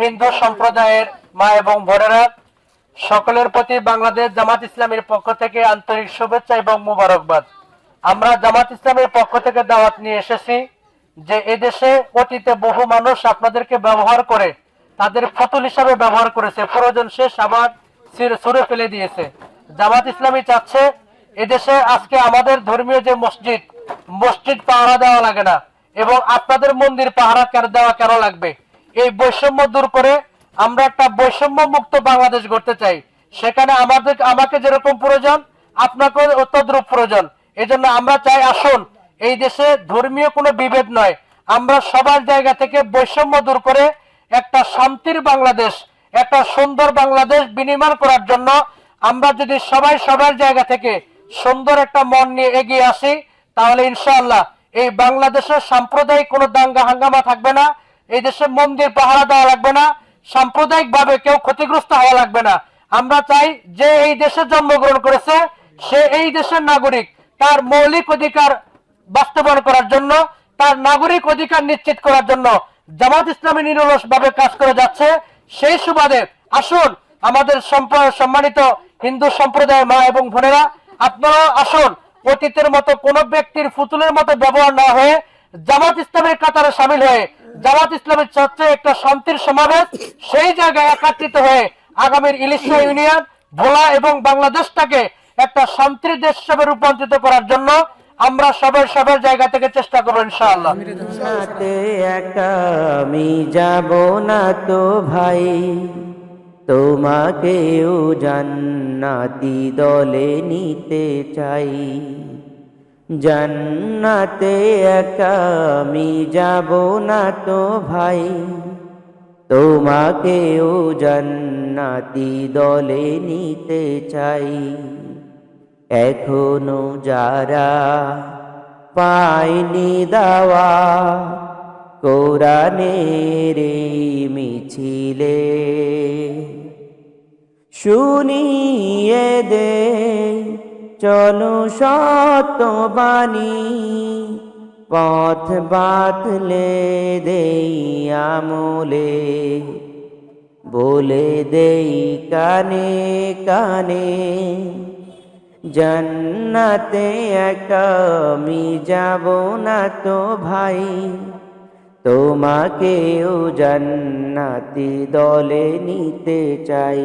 হিন্দু সম্প্রদায়ের মা এবং বোনেরা সকলের প্রতি বাংলাদেশ জামাত ইসলামের পক্ষ থেকে আন্তরিক শুভেচ্ছা এবং মুবারকবাদ। আমরা জামাত ইসলামের পক্ষ থেকে দাওয়াত নিয়ে এসেছি যে এদেশে অতীতে বহু মানুষ আপনাদেরকে ব্যবহার করে তাদের ফতুল হিসাবে ব্যবহার করেছে। প্রয়োজন শেষ আবার ছুঁড়ে ফেলে দিয়েছে। জামাত ইসলামী চাচ্ছে এদেশে আজকে আমাদের ধর্মীয় যে মসজিদ মসজিদ পাহারা দেওয়া লাগে না এবং আপনাদের মন্দির পাহারা দেওয়া কেন লাগবে? এই বৈষম্য দূর করে আমরা একটা বৈষম্য মুক্ত বাংলাদেশ গড়তে চাই। সেখানে আমাদের, আমাকে যেরকম প্রয়োজন আপনাকে তদ্রুপ প্রয়োজন। এজন্য আমরা চাই, আসুন, এই দেশে ধর্মীয় কোনো বিভেদ নয়। আমরা সবার জায়গা থেকে বৈষম্য দূর করে একটা শান্তির বাংলাদেশ, একটা সুন্দর বাংলাদেশ বিনির্মাণ করার জন্য আমরা যদি সবাই সবার জায়গা থেকে সুন্দর একটা মন নিয়ে এগিয়ে আসি, তাহলে ইনশাআল্লাহ এই বাংলাদেশের সাম্প্রদায়িক কোনো দাঙ্গা হাঙ্গামা থাকবে না। এই দেশে মন্দির, পাহারা দেওয়া লাগবে না সাম্প্রদায়িক ভাবে কেউ ক্ষতিগ্রস্ত হওয়া লাগবে না। আমরা চাই যে এই দেশে জন্মগ্রহণ করেছে, সে এই দেশের নাগরিক, তার মৌলিক অধিকার বাস্তবায়ন করার জন্য, তার নাগরিক অধিকার নিশ্চিত করার জন্য জামাত ইসলামী নিরলস ভাবে কাজ করে যাচ্ছে। সেই সুবাদে আসুন, আমাদের সম্মানিত হিন্দু সম্প্রদায়ের মা এবং বোনেরা আপনারা আসুন, অতীতের মতো কোন ব্যক্তির ফুতুলের মতো ব্যবহার না হয়ে জামাত ইসলামের কাতারে সামিল হয়ে, জামাত ইসলামের চর্চে একটা শান্তির সমাবেশ, সেই জায়গায় একত্রিত হয়ে আগামীর ইলিশা ইউনিয়ন, ভোলা এবং বাংলাদেশটাকে একটা শান্তির দেশ হিসেবে রূপান্তরিত করার জন্য আমরা সবার সবার জায়গা থেকে চেষ্টা করব ইনশাআল্লাহ। যাব না তো ভাই, তোমাকেও জান্নাতি দলে নিতে চাই। জান্নাতে একা আমি যাব না তো ভাই। তোমাকেও জান্নাতি দলে নিতে চাই। এখনও যারা পায়নি দাওয়া, কোরআনের মিছিলে শুনিয়ে দে। চলো সত্যবাণী পথ বাতলে দেই আমলে, বলে দেই কানে কানে, জান্নাতে একা আমি যাব না তো ভাই, তোমাকেও জান্নাতি দলে নিতে চাই।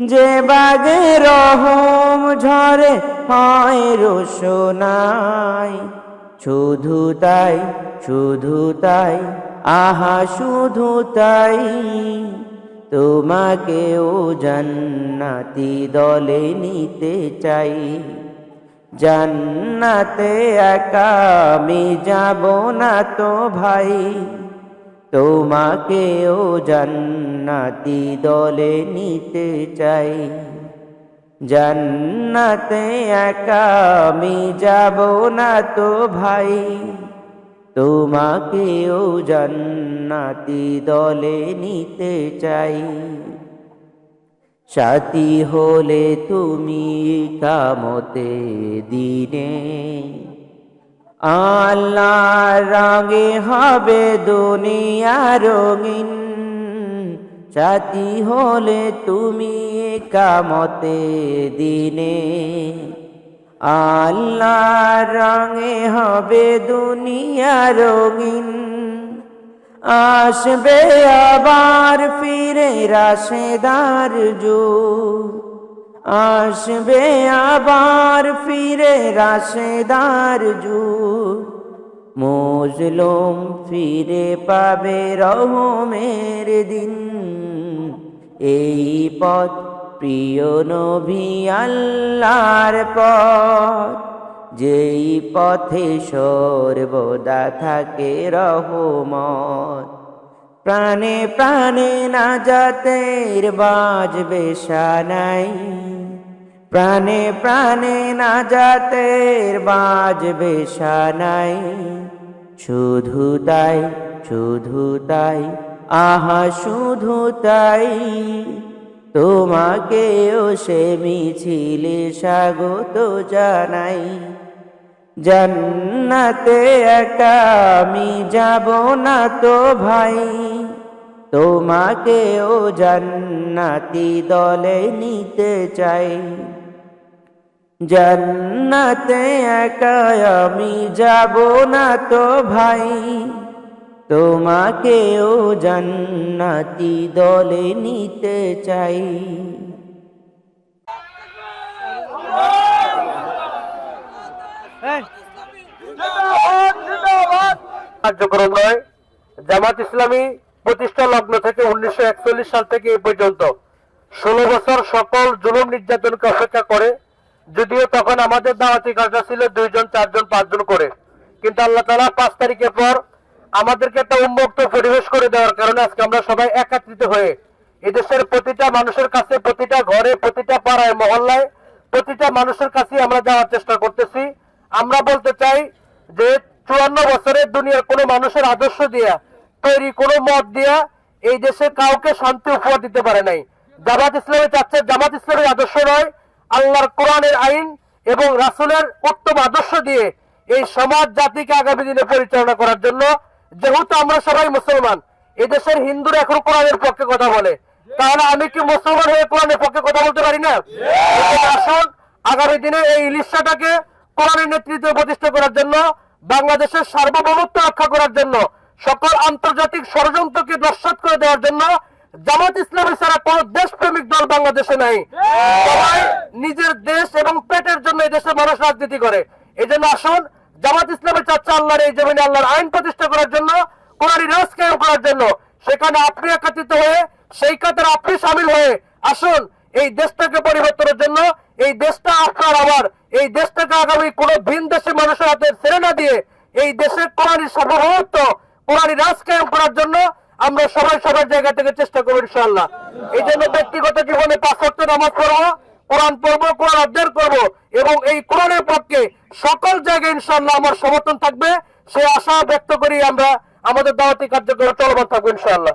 যে বাগে রহম ঝরে হয় রোশনাই শুধু তাই শুধু তাই, আহা, শুধু তাই। তোমাকেও জান্নাতি দলে নিতে চাই। জান্নাতে একা আমি যাব না তো ভাই। তোমাকেও জান্নাতি দলে নিতে চাই। জান্নাতে একা আমি যাব না তো ভাই। তোমাকেও জান্নাতি দলে নিতে চাই। সাথী হলে তুমি কামতে দিনে। আল্লাহ রঙে হবে দুনিয়া রঙিন। সাথী হলে তুমি কামতে দিনে। আল্লাহ রঙে হবে দুনিয়া রঙিন। আসবে আবার ফিরে রাশেদার যু আসবে আবার ফিরে রাশেদার যু মজলুম ফিরে পাবে রহমের দিন। এই পথ প্রিয় নবী আল্লাহর পথ। যেই পথে সর্বদা থাকে রহমত। প্রাণে প্রাণে না যাতের বাজবে সানাই প্রাণে প্রাণে না যাতের বাজবে সানাই শুধু তাই শুধু তাই আহা, শুধু তাই। তোমাকেও সে মিছিলে স্বাগত জানাই। জান্নাতে একা আমি যাব না তো ভাই। তোমাকেও জান্নাতি দলে নিতে চাই। জান্নাতে একা আমি যাব না তো ভাই। তোমাকেও জান্নাতি দলে নিতে চাই। কার্যক্রম নয় জামাত ইসলামী প্রতিষ্ঠা লগ্ন থেকে উনিশশো একচল্লিশ সাল থেকে এ পর্যন্ত ষোলো বছর সকল জুলুম নির্যাতনকে অপেক্ষা করে, যদিও তখন আমাদের দাওয়াতি কাজটা ছিল দুইজন, চারজন, পাঁচজন করে। কিন্তু আল্লাহ তালা পাঁচ তারিখের পর আমাদেরকে একটা উন্মুক্ত পরিবেশ করে দেওয়ার কারণে আজকে আমরা সবাই একত্রিত হয়ে এদেশের প্রতিটা মানুষের কাছে, প্রতিটা ঘরে, প্রতিটা পাড়ায়, মহল্লায়, প্রতিটা মানুষের কাছে আমরা যাওয়ার চেষ্টা করতেছি। আমরা বলতে চাই যে চুয়ান্ন বছরের দুনিয়ার কোনো মানুষের আদর্শ দিয়া, তৈরি কোনো মত দিয়া এই দেশে কাউকে শান্তি উপহার দিতে পারে নাই। জামাত ইসলামী চাচ্ছে জামাত ইসলামের আদর্শ নয়, আল্লাহর কোরআনের আইন এবং রাসুলের উত্তম আদর্শ দিয়ে এই সমাজ জাতিকে আগামী দিনে পরিচালনা করার জন্য যেহেতু আমরা সবাই মুসলমান এদেশের হিন্দুরা এখন কোরআনের পক্ষে কথা বলে। তাহলে আমি কি মুসলমান হয়ে কোরআনের পক্ষে কথা বলতে পারি না? আসুন, আগামী দিনে এই ইলিশাটাকে কোরআনের নেতৃত্বে প্রতিষ্ঠা করার জন্য, বাংলাদেশের সার্বভৌমত্ব রক্ষা করার জন্য, সকল আন্তর্জাতিক ষড়যন্ত্রকে নস্বাত করে দেওয়ার জন্য জামাত ইসলামী ছাড়া কোন দেশপ্রেমিক দল বাংলাদেশে নাই। সবাই নিজের দেশ এবং পেটের জন্য এই দেশের মানুষ রাজনীতি করে। এই জন্য আসুন জামাত ইসলামী চাচ্ছে আল্লাহর এই জমিনে আল্লাহর আইন প্রতিষ্ঠা করার জন্য, কোরআনী রাজ কায়েম করার জন্য? সেখানে আপনি একত্রিত হয়ে, সেই কাতারে আপনি সামিল হয়ে আসুন, এই দেশটাকে পরিবর্তনের জন্য, এই দেশটা আপনার আমার এই দেশটাকে আগামী কোন ভিন দেশের মানুষের হাতে ছেড়ে না দিয়ে, এই দেশের কোরআনী সার্বভৌমত্ব, কোরআনী রাজ কায়েম করার জন্য, আমরা সবাই সবার জায়গা থেকে চেষ্টা করব ইনশাল্লাহ এই জন্য ব্যক্তিগত জীবনে পাঁচ নামাজ পড়ব, কোরআন পড়ব, কোরআন অধ্যয়ন করব। এবং এই কোরআনের পক্ষে সকল জায়গায় ইনশাল্লাহ আমার সমর্থন থাকবে। সে আশা ব্যক্ত করি আমরা আমাদের দাওয়াতি কার্যক্রম চলমান থাকব ইনশাআল্লাহ।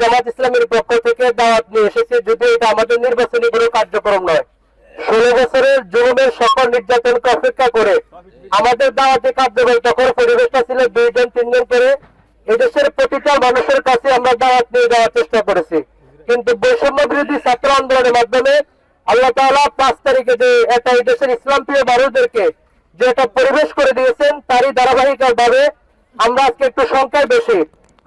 জামাত ইসলামের পক্ষ থেকে দাওয়াত নিয়ে এসেছি যদি এটা আমাদের নির্বাচনী কোনো কার্যক্রম নয়। ষোলো বছরের জুলুমের সকল নির্যাতনকে অপেক্ষা করে আমাদের দাওয়াতি কার্যক্রম তখন পরিবেশটা ছিল দুইজন, তিনজন করে। এদেশের প্রতিটা মানুষের কাছে আমরা দাওয়াত নিয়ে যাওয়ার চেষ্টা করেছি। কিন্তু বৈষম্য বিরোধী ছাত্র আন্দোলনের মাধ্যমে আল্লাহ তাআলা পাঁচ তারিখে যে একটা এদেশের দেশের ইসলাম প্রিয় মানুষদেরকে যে একটা পরিবেশ করে দিয়েছেন, তারই ধারাবাহিক ভাবে আমরা আজকে একটু সংখ্যায় বেশি।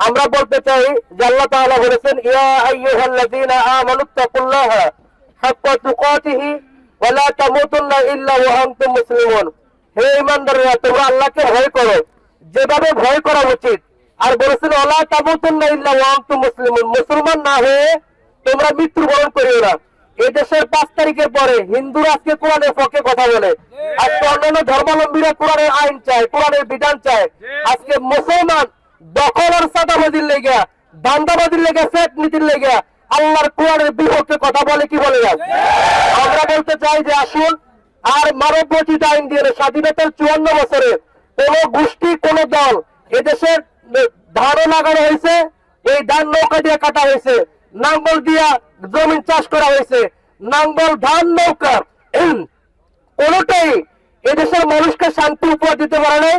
আমরা বলতে চাই যে আল্লাহ তাআলা বলেছেন, ইয়া আইয়ুহাল্লাযীনা আমানুত্তাকুল্লাহা হাক্কা তুকাতিহি ওয়া লা তামুতুন্না ইল্লা ওয়া আনতুম মুসলিমুন। হে ইমানদাররা তোমরা আল্লাহকে ভয় করো। যেভাবে ভয় করা উচিত, আর বলেছেন, ওলা তামুতুন্না ইল্লা ওয়া আনতুম মুসলিমুন। মুসলমান না হয়ে তোমরা মৃত্যুবরণ করিও না। এই দেশের পাঁচ তারিখের পরে হিন্দুরা আজকে কোরআনের পক্ষে কথা বলে। আজকে অন্যান্য ধর্মাবলম্বীরা কোরআনের আইন চায়, কোরআনের বিধান চায়। আজকে মুসলমান দখল আর সাদাবাজির লেগে দান্দাবাজির লেগে ফেক নীতির লেগে আল্লাহর কোরআনের বিপক্ষে কথা বলে কি বলে আমরা বলতে চাই যে আসুন, আর মানব বর্জিত আইন দিয়ে স্বাধীনতার চুয়ান্ন বছরে কোন গোষ্ঠী, কোন দল এদেশের ধানও লাগানো হয়েছে, এই ধান নৌকা দিয়ে কাটা হয়েছে, নাঙ্গল দিয়া জমিন চাষ করা হয়েছে, নাঙ্গল, ধান, নৌকা কোনটাই এদেশের মানুষকে শান্তি উপহার দিতে পারে নাই।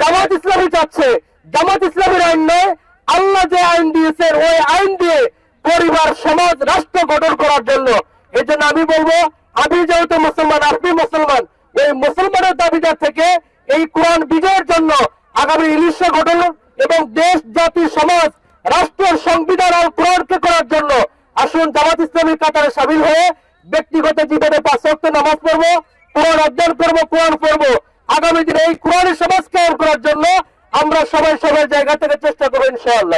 জামাত ইসলামী চাচ্ছে জামাত ইসলামের আইন নয় আল্লাহ যে আইন দিয়েছেন ওই আইন দিয়ে পরিবার, সমাজ, রাষ্ট্র গঠন করার জন্য। এই জন্য আমি বলব আমি যেহেতু মুসলমান, আপনি মুসলমান, ওই মুসলমানের দাবিদার থেকে এই কোরআন বিজয়ের জন্য আগামী ইলিশ গঠন এবং দেশ, জাতি, সমাজ, রাষ্ট্রের সংবিধান আর কোরআনকে করার জন্য আসুন জামাত ইসলামী কাতারে সামিল হয়ে ব্যক্তিগত জীবনে পাঁচ ওয়াক্ত নামাজ পড়ব, কোরআন অধ্যয়ন করব, কোরআন পড়ব। আগামী দিনে এই কোরআনের সমাজ কায়েম করার জন্য আমরা সবাই সবার জায়গা থেকে চেষ্টা করব ইনশাআল্লাহ।